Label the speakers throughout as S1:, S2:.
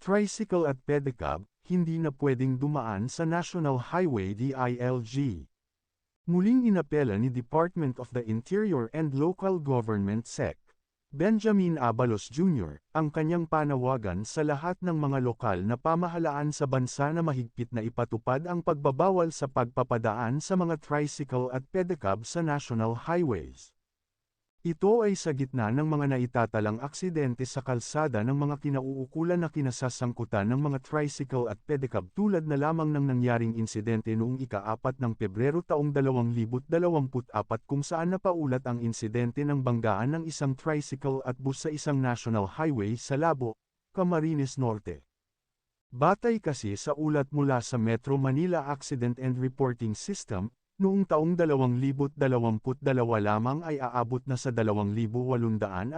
S1: tricycle at pedicab, hindi na pwedeng dumaan sa National Highway DILG. Muling inapela ni Department of the Interior and Local Government SEC, Benjamin Abalos Jr., ang kanyang panawagan sa lahat ng mga lokal na pamahalaan sa bansa na mahigpit na ipatupad ang pagbabawal sa pagpapadaan sa mga tricycle at pedicab sa national highways. Ito ay sa gitna ng mga naitatalang aksidente sa kalsada ng mga kinauukulan na kinasasangkutan ng mga tricycle at pedicab tulad na lamang ng nangyaring insidente noong ika-4 ng Pebrero taong 2024 kung saan napaulat ang insidente ng banggaan ng isang tricycle at bus sa isang national highway sa Labo, Camarines Norte. Batay kasi sa ulat mula sa Metro Manila Accident and Reporting System, Noong taong 2022 lamang ay aabot na sa 2,829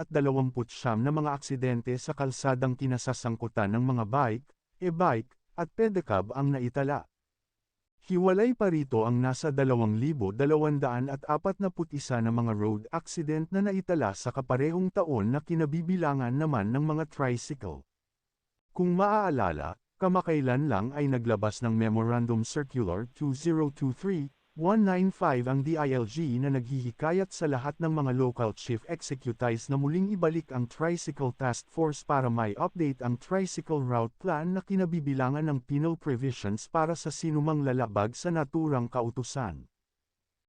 S1: na mga aksidente sa kalsadang kinasasangkutan ng mga bike, e-bike, at pedicab ang naitala. Hiwalay pa rito ang nasa 2,241 na mga road accident na naitala sa kaparehong taon na kinabibilangan naman ng mga tricycle. Kung maaalala, kamakailan lang ay naglabas ng Memorandum Circular 2023, 195 ang DILG na naghihikayat sa lahat ng mga local chief executives na muling ibalik ang Tricycle Task Force para may update ang Tricycle Route Plan na kinabibilangan ng penal provisions para sa sinumang lalabag sa naturang kautusan.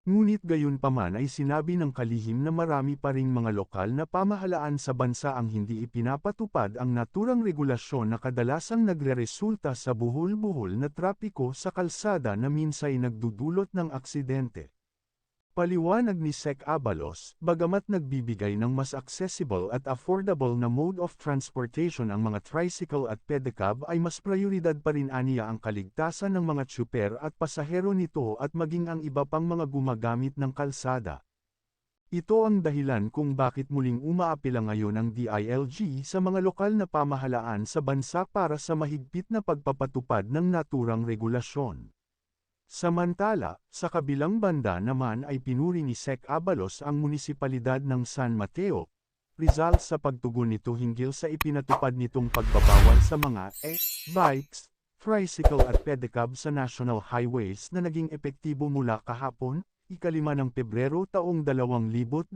S1: Ngunit gayon paman ay sinabi ng kalihim na marami pa ring mga lokal na pamahalaan sa bansa ang hindi ipinapatupad ang naturang regulasyon na kadalasang nagreresulta sa buhol-buhol na trapiko sa kalsada na minsay nagdudulot ng aksidente. Paliwanag ni Sec Abalos, bagamat nagbibigay ng mas accessible at affordable na mode of transportation ang mga tricycle at pedicab ay mas prioridad pa rin aniya ang kaligtasan ng mga tsuper at pasahero nito at maging ang iba pang mga gumagamit ng kalsada. Ito ang dahilan kung bakit muling umaapila ngayon ang DILG sa mga lokal na pamahalaan sa bansa para sa mahigpit na pagpapatupad ng naturang regulasyon. Samantala, sa kabilang banda naman ay pinuri ni Sec Abalos ang munisipalidad ng San Mateo, Rizal sa pagtugon nito hinggil sa ipinatupad nitong pagbabawal sa mga e-bikes, tricycle at pedicab sa national highways na naging epektibo mula kahapon, ikalima ng Pebrero taong 2024.